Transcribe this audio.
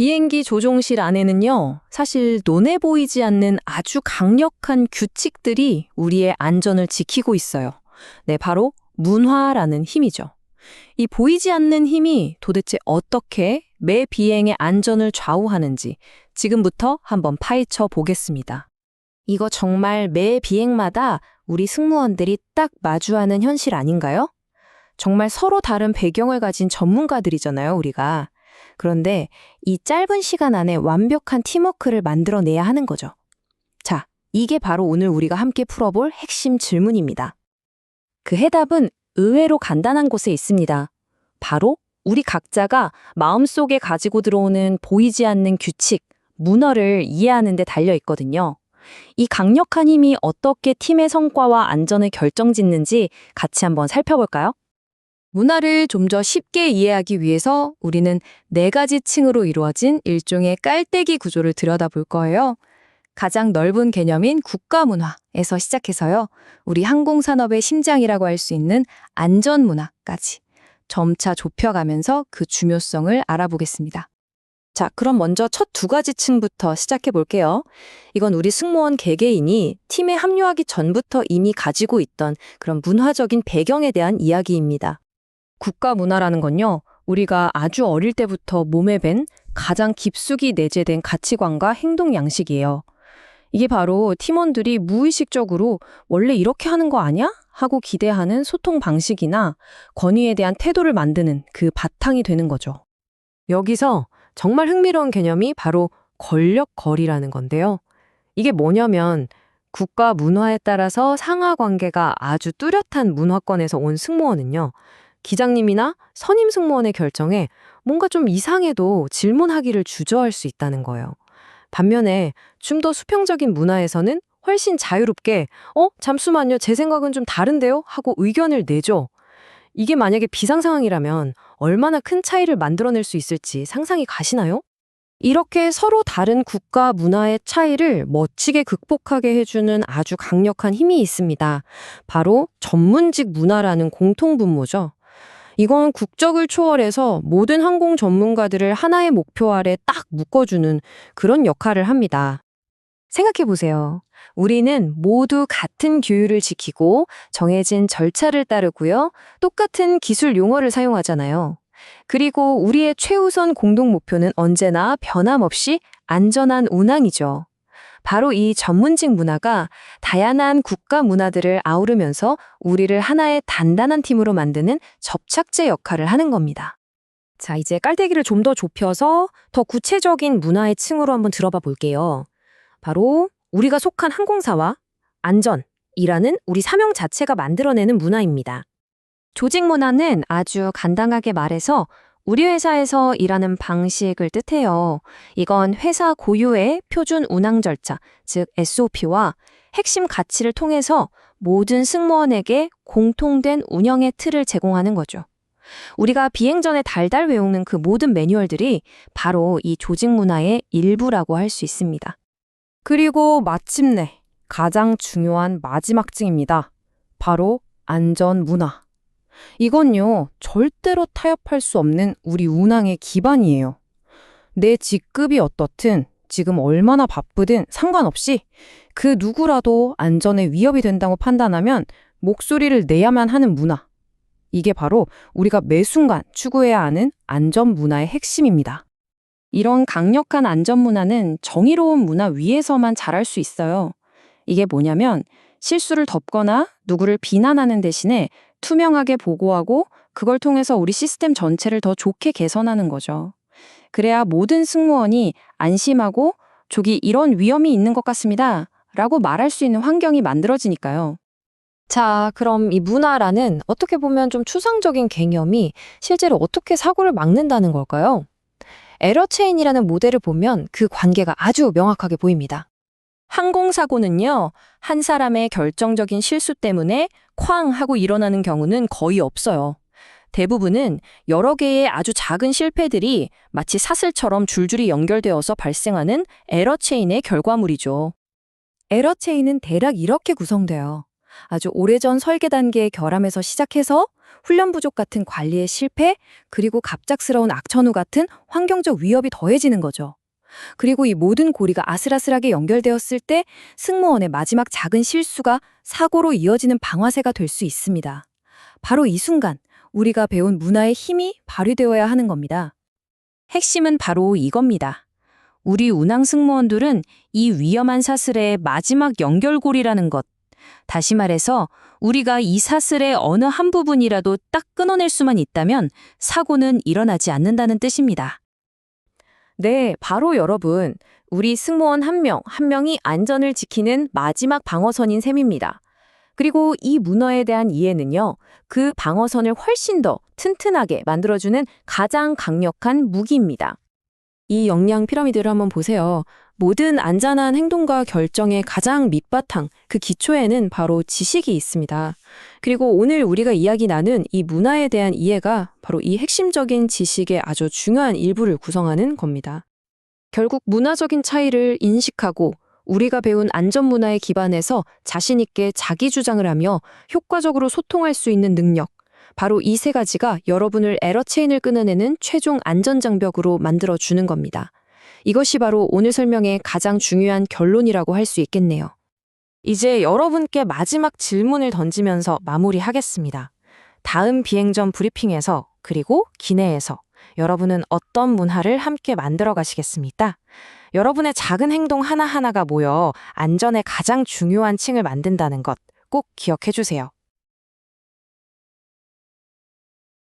비행기 조종실 안에는요, 사실 눈에 보이지 않는 아주 강력한 규칙들이 우리의 안전을 지키고 있어요. 네, 바로 문화라는 힘이죠. 이 보이지 않는 힘이 도대체 어떻게 매 비행의 안전을 좌우하는지 지금부터 한번 파헤쳐 보겠습니다. 이거 정말 매 비행마다 우리 승무원들이 딱 마주하는 현실 아닌가요? 정말 서로 다른 배경을 가진 전문가들이잖아요, 우리가. 그런데 이 짧은 시간 안에 완벽한 팀워크를 만들어내야 하는 거죠. 자, 이게 바로 오늘 우리가 함께 풀어볼 핵심 질문입니다. 그 해답은 의외로 간단한 곳에 있습니다. 바로 우리 각자가 마음속에 가지고 들어오는 보이지 않는 규칙, 문화를 이해하는 데 달려 있거든요. 이 강력한 힘이 어떻게 팀의 성과와 안전을 결정짓는지 같이 한번 살펴볼까요? 문화를 좀 더 쉽게 이해하기 위해서 우리는 네 가지 층으로 이루어진 일종의 깔때기 구조를 들여다볼 거예요. 가장 넓은 개념인 국가 문화에서 시작해서요. 우리 항공산업의 심장이라고 할 수 있는 안전 문화까지 점차 좁혀가면서 그 중요성을 알아보겠습니다. 자, 그럼 먼저 첫 두 가지 층부터 시작해 볼게요. 이건 우리 승무원 개개인이 팀에 합류하기 전부터 이미 가지고 있던 그런 문화적인 배경에 대한 이야기입니다. 국가 문화라는 건요, 우리가 아주 어릴 때부터 몸에 밴 가장 깊숙이 내재된 가치관과 행동 양식이에요. 이게 바로 팀원들이 무의식적으로 원래 이렇게 하는 거 아니야? 하고 기대하는 소통 방식이나 권위에 대한 태도를 만드는 그 바탕이 되는 거죠. 여기서 정말 흥미로운 개념이 바로 권력거리라는 건데요. 이게 뭐냐면 국가 문화에 따라서 상하 관계가 아주 뚜렷한 문화권에서 온 승무원은요. 기장님이나 선임 승무원의 결정에 뭔가 좀 이상해도 질문하기를 주저할 수 있다는 거예요. 반면에 좀 더 수평적인 문화에서는 훨씬 자유롭게 어? 잠시만요. 제 생각은 좀 다른데요? 하고 의견을 내죠. 이게 만약에 비상 상황이라면 얼마나 큰 차이를 만들어낼 수 있을지 상상이 가시나요? 이렇게 서로 다른 국가 문화의 차이를 멋지게 극복하게 해주는 아주 강력한 힘이 있습니다. 바로 전문직 문화라는 공통분모죠. 이건 국적을 초월해서 모든 항공 전문가들을 하나의 목표 아래 딱 묶어주는 그런 역할을 합니다. 생각해 보세요. 우리는 모두 같은 규율을 지키고 정해진 절차를 따르고요. 똑같은 기술 용어를 사용하잖아요. 그리고 우리의 최우선 공동 목표는 언제나 변함없이 안전한 운항이죠. 바로 이 전문직 문화가 다양한 국가 문화들을 아우르면서 우리를 하나의 단단한 팀으로 만드는 접착제 역할을 하는 겁니다. 자, 이제 깔때기를 좀 더 좁혀서 더 구체적인 문화의 층으로 한번 들어봐 볼게요. 바로 우리가 속한 항공사와 안전이라는 우리 사명 자체가 만들어내는 문화입니다. 조직 문화는 아주 간단하게 말해서 우리 회사에서 일하는 방식을 뜻해요. 이건 회사 고유의 표준 운항 절차, 즉 SOP와 핵심 가치를 통해서 모든 승무원에게 공통된 운영의 틀을 제공하는 거죠. 우리가 비행 전에 달달 외우는 그 모든 매뉴얼들이 바로 이 조직 문화의 일부라고 할 수 있습니다. 그리고 마침내 가장 중요한 마지막 층입니다. 바로 안전 문화. 이건요, 절대로 타협할 수 없는 우리 운항의 기반이에요. 내 직급이 어떻든 지금 얼마나 바쁘든 상관없이 그 누구라도 안전에 위협이 된다고 판단하면 목소리를 내야만 하는 문화. 이게 바로 우리가 매 순간 추구해야 하는 안전 문화의 핵심입니다. 이런 강력한 안전 문화는 정의로운 문화 위에서만 자랄 수 있어요. 이게 뭐냐면 실수를 덮거나 누구를 비난하는 대신에 투명하게 보고하고 그걸 통해서 우리 시스템 전체를 더 좋게 개선하는 거죠. 그래야 모든 승무원이 안심하고 저기 이런 위험이 있는 것 같습니다. 라고 말할 수 있는 환경이 만들어지니까요. 자, 그럼 이 문화라는 어떻게 보면 좀 추상적인 개념이 실제로 어떻게 사고를 막는다는 걸까요? 에러체인이라는 모델을 보면 그 관계가 아주 명확하게 보입니다. 항공사고는요, 한 사람의 결정적인 실수 때문에 쾅 하고 일어나는 경우는 거의 없어요. 대부분은 여러 개의 아주 작은 실패들이 마치 사슬처럼 줄줄이 연결되어서 발생하는 에러 체인의 결과물이죠. 에러 체인은 대략 이렇게 구성돼요. 아주 오래전 설계 단계의 결함에서 시작해서 훈련 부족 같은 관리의 실패, 그리고 갑작스러운 악천후 같은 환경적 위협이 더해지는 거죠. 그리고 이 모든 고리가 아슬아슬하게 연결되었을 때 승무원의 마지막 작은 실수가 사고로 이어지는 방아쇠가 될 수 있습니다. 바로 이 순간 우리가 배운 문화의 힘이 발휘되어야 하는 겁니다. 핵심은 바로 이겁니다. 우리 운항 승무원들은 이 위험한 사슬의 마지막 연결고리라는 것. 다시 말해서 우리가 이 사슬의 어느 한 부분이라도 딱 끊어낼 수만 있다면 사고는 일어나지 않는다는 뜻입니다. 네, 바로 여러분. 우리 승무원 한 명, 한 명이 안전을 지키는 마지막 방어선인 셈입니다. 그리고 이 문어에 대한 이해는요, 그 방어선을 훨씬 더 튼튼하게 만들어주는 가장 강력한 무기입니다. 이 역량 피라미드를 한번 보세요. 모든 안전한 행동과 결정의 가장 밑바탕, 그 기초에는 바로 지식이 있습니다. 그리고 오늘 우리가 이야기 나눈 이 문화에 대한 이해가 바로 이 핵심적인 지식의 아주 중요한 일부를 구성하는 겁니다. 결국 문화적인 차이를 인식하고 우리가 배운 안전 문화에 기반해서 자신 있게 자기 주장을 하며 효과적으로 소통할 수 있는 능력. 바로 이 세 가지가 여러분을 에러 체인을 끊어내는 최종 안전장벽으로 만들어주는 겁니다. 이것이 바로 오늘 설명의 가장 중요한 결론이라고 할 수 있겠네요. 이제 여러분께 마지막 질문을 던지면서 마무리하겠습니다. 다음 비행 전 브리핑에서 그리고 기내에서 여러분은 어떤 문화를 함께 만들어 가시겠습니까? 여러분의 작은 행동 하나하나가 모여 안전의 가장 중요한 층을 만든다는 것 꼭 기억해 주세요.